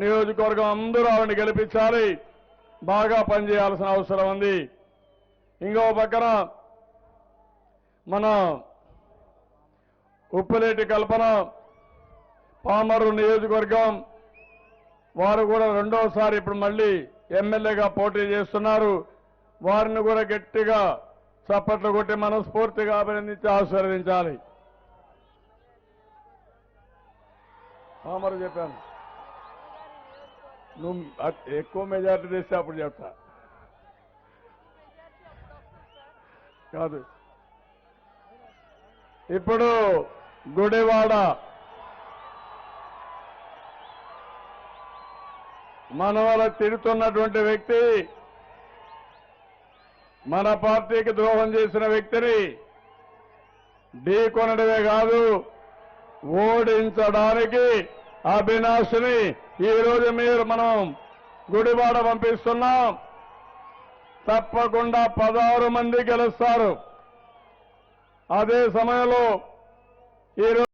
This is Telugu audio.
నియోజకవర్గం అందరూ ఆవిడని గెలిపించాలి. బాగా పనిచేయాల్సిన అవసరం ఉంది. ఇంకో పక్కన మన ఉప్పులేటి కల్పన పామరు నియోజకవర్గం వారు కూడా రెండోసారి ఇప్పుడు మళ్ళీ ఎమ్మెల్యేగా పోటీ చేస్తున్నారు. వారిని కూడా గట్టిగా చప్పట్లు కొట్టి మనస్ఫూర్తిగా అభినందించి ఆశీర్వదించాలి. పామరు చెప్పాను. నువ్వు ఎక్కువ మెజార్టీ తెస్తే అప్పుడు చెప్తా. కాదు. ఇప్పుడు గుడివాడ. మన వల్ల తిడుతున్నటువంటి వ్యక్తి మన పార్టీకి ద్రోహం చేసిన వ్యక్తిని ఢీకొనడమే కాదు ఓడించడానికి అభినాష్ని ఈ రోజు మీరు మనం గుడివాడ పంపిస్తున్నాం. తప్పకుండా పదహారు మంది గెలుస్తారు. అదే సమయంలో ఈరోజు